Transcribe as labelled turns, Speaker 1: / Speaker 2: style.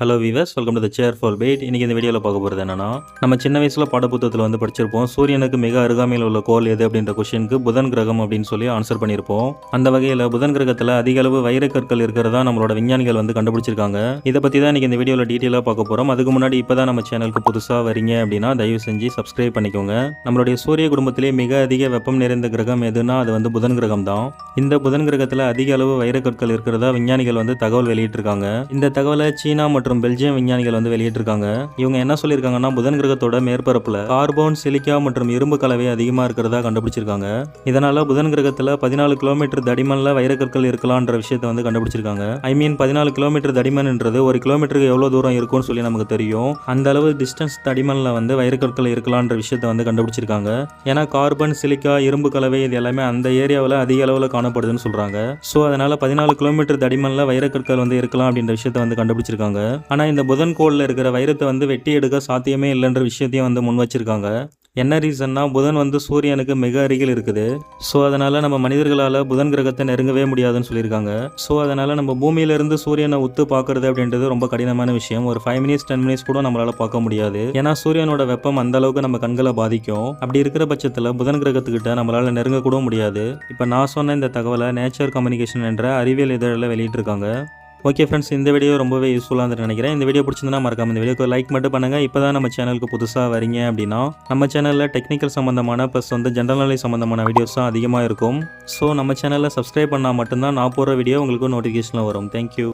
Speaker 1: Hello viewers welcome to the chair for wait இன்னைக்கு இந்த வீடியோவில் பார்க்க போகிறது என்னன்னா நம்ம சின்ன வயசில் பாடப்புத்தகத்தில் வந்து படிச்சிருப்போம். சூரியனுக்கு மிக அருகாமையில் உள்ள கோள் எது அப்படின்ற கொஷனுக்கு புதன் கிரகம் அப்படின்னு சொல்லி ஆன்சர் பண்ணியிருப்போம் அந்த வகையில் புதன் கிரகத்தில் அதிக அளவு வைரக்கற்கள் இருக்கிறதா நம்மளோட விஞ்ஞானிகள் வந்து கண்டுபிடிச்சிருக்காங்க. இதை பற்றி தான் இன்றைக்கி இந்த வீடியோவில் டீட்டெயிலாக பார்க்க போகிறோம் அதுக்கு முன்னாடி இப்போ தான் நம்ம சேனலுக்கு புதுசாக வரீங்க அப்படின்னா தயவு செஞ்சு சப்ஸ்கிரைப் பண்ணிக்கோங்க. நம்மளுடைய சூரிய குடும்பத்திலே மிக அதிக வெப்பம் நிறைந்த கிரகம் எதுனா அது வந்து புதன் கிரகம் தான். இந்த புதன் கிரகத்தில் அதிக அளவு வைரக்கற்கள் இருக்கிறதா விஞ்ஞானிகள் வந்து தகவல் வெளியிட்டிருக்காங்க. இந்த தகவலை சீனா மற்றும் பெல்ஜியம் விஞ்ஞானிகள் வந்து வெளியிட்டிருக்காங்க. இவங்க என்ன சொல்லியிருக்காங்கன்னா புதன் கிரகத்தோட மேற்பரப்புல கார்பன் சிலிக்கா மற்றும் இரும்பு கலவை அதிகமாக இருக்கிறதா கண்டுபிடிச்சிருக்காங்க. இதனால புதன் கிரகத்தில் பதினாலு கிலோமீட்டர் தடிமன்ல வைரக்கற்கள் இருக்கலாம்ன்ற விஷயத்தை வந்து கண்டுபிடிச்சிருக்காங்க. ஐ மீன் பதினாலு கிலோமீட்டர் தடிமன்ன்றது ஒரு கிலோமீட்டருக்கு எவ்வளோ தூரம் இருக்கும்னு சொல்லி நமக்கு தெரியும். அந்த அளவு டிஸ்டன்ஸ் தடிமன்ல வந்து வைரக்கற்கள் இருக்கலான்ற விஷயத்தை வந்து கண்டுபிடிச்சிருக்காங்க. ஏன்னா கார்பன் சிலிக்கா இரும்பு கலவை இது எல்லாமே அந்த ஏரியாவில் அதிக அளவில் காணப்படுதுன்னு சொல்றாங்க. ஸோ அதனால பதினாலு கிலோமீட்டர் தடிமன்ல வைரக்கற்கள் வந்து இருக்கலாம் அப்படின்ற விஷயத்தை வந்து கண்டுபிடிச்சிருக்காங்க. ஆனால் இந்த புதன் கோளில் இருக்கிற வைரத்தை வந்து வெட்டி எடுக்க சாத்தியமே இல்லைன்ற விஷயத்தையும் வந்து முன் வச்சிருக்காங்க. என்ன ரீசன்னா புதன் வந்து சூரியனுக்கு மிக அருகில் இருக்குது. ஸோ அதனால நம்ம மனிதர்களால் புதன் கிரகத்தை நெருங்கவே முடியாதுன்னு சொல்லியிருக்காங்க. ஸோ அதனால நம்ம பூமியிலிருந்து சூரியனை உத்து பார்க்கறது அப்படின்றது ரொம்ப கடினமான விஷயம். ஒரு ஃபைவ் மினிட்ஸ் டென் மினிட்ஸ் கூட நம்மளால பார்க்க முடியாது. ஏன்னா சூரியனோட வெப்பம் அந்த அளவுக்கு நம்ம கண்களை பாதிக்கும். அப்படி இருக்கிற பட்சத்தில் புதன் கிரகத்துக்கிட்ட நம்மளால நெருங்க கூட முடியாது. இப்போ நான் சொன்ன இந்த தகவலை நேச்சர் கம்யூனிகேஷன் என்ற அறிவியல் இதழில் வெளியிட்டிருக்காங்க. ஓகே ஃப்ரெண்ட்ஸ் இந்த வீடியோ ரொம்பவே யூஸ்ஃபுல்லாக இருந்துட்டு நினைக்கிறேன். இந்த வீடியோ பிடிச்சிருந்தா மறக்காம இந்த வீடியோக்கு லைக் மட்டும் பண்ணுங்கள் இப்போ தான் நம்ம சேனலுக்கு புதுசாக வரீங்க அப்படின்னா நம்ம சேனலில் டெக்னிக்கல் சம்மந்தமான ப்ளஸ் வந்து ஜென்ரல் நாலேஜ் சம்மந்தமான வீடியோஸும் அதிகமாக இருக்கும். ஸோ நம்ம சேனலில் சப்ஸ்கிரைப் பண்ணால் மட்டும்தான் நான் போகிற வீடியோ உங்களுக்கு நோட்டிஃபிகேஷனில் வரும். தேங்க்யூ